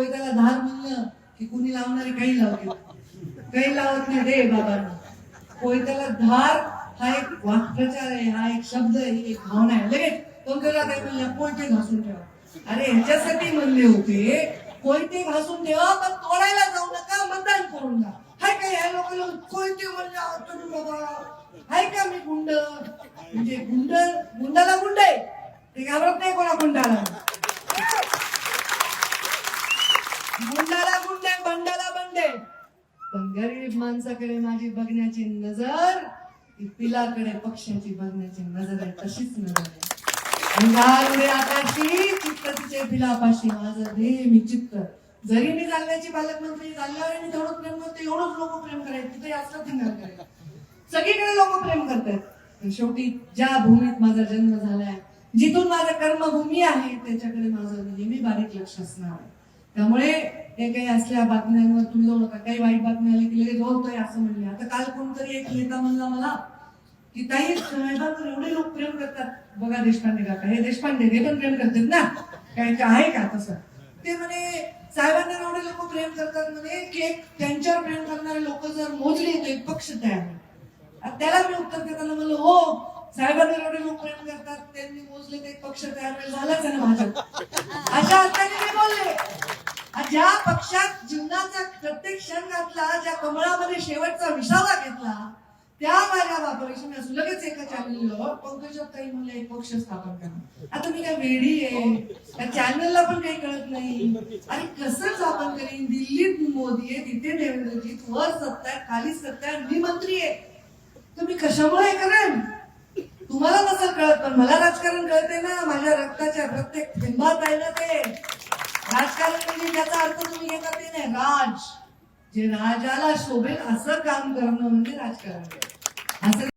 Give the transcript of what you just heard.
कोयत्याला धार म्हणलं की कुणी लावणारे काही लावते काही लावत नाही रे बाबांना. कोयताला धार हा एक वाक्प्रचार आहे हा एक शब्द आहे ही एक भावना आहे. लगेच कोणत्याला काय म्हणलं कोयते घासून ठेवा. अरे ह्याच्यासाठी म्हणले होते कोयते घासून ठेवा पण तोडायला जाऊ नका मतदान करून जा. हाय का ह्या लोकांना कोयते म्हणजे तुम्ही बाबा हाय का मी गुंड? म्हणजे गुंड गुंडाला गुंड आहे. ते घाबरत नाही कोणा गुंडाला गुंडे बंडाला बंडे. पण गरीब माणसाकडे माझी बघण्याची नजर पिलाकडे पक्ष्याची बघण्याची नजर आहे तशीच नजर आहे. अंगारुडे आकाशी चित्त तिचे पिलापाशी माझं नेहमी चित्त. जरी मी जालन्याची पालकमंत्री जालन्यावर मी तेवढं प्रेम करते एवढंच लोक प्रेम करायचं तिथे असलं थिंगर करायचं. सगळीकडे लोक प्रेम करतात. शेवटी ज्या भूमीत माझा जन्म झालाय जिथून माझं कर्मभूमी आहे त्याच्याकडे माझं नेहमी बारीक लक्ष असणार आहे. त्यामुळे हे काही असल्या बातम्यांवर तुम्ही जाऊ नका. काही वाईट बातम्या आली की लगेच होतोय असं म्हणले. आता काल कोणतरी एक नेता म्हणला मला की ताई साहेबांवर एवढे लोक प्रेम करतात. बघा देशपांडे काका हे देशपांडे हे पण प्रेम करतात ना. काय आहे का तसं? ते म्हणे साहेबांना एवढे लोक प्रेम करतात म्हणे की एक त्यांच्यावर प्रेम करणारे लोक जर मोजले तर एक पक्ष तयार आता त्याला मी उत्तर देताना म्हणलं हो साहेबांना एवढे लोक प्रेम करतात त्यांनी मोजले तर एक पक्ष तयार झालाच आहे ना माझ्या अशा अर्थाने ज्या पक्षात जीवनाचा प्रत्येक क्षण घातला ज्या कमळामध्ये शेवटचा विसावा घेतला त्या माझ्या बापापेक्षा मी लगेच एका चॅनलवर पंकजात काही म्हणलं एक पक्ष स्थापन करा आता मी काय वेडी आहे? त्या चॅनलला पण काही कळत नाही. आणि कसं स्थापन करीन? दिल्लीत मोदी आहे तिथे देवेंद्रजीत वर सत्ता आहे खाली सत्ता आहे मी मंत्री आहे. तुम्ही कशामुळे करेन? तुम्हाला कसं कळत पण मला राजकारण कळते ना. माझ्या रक्ताच्या प्रत्येक थेंबात आहे ना ते. राजकारण म्हणजे त्याचा अर्थ तुम्ही घेता ते नाही. राज. जे राजाला शोभेल असं काम करणं म्हणजे राजकारण. असं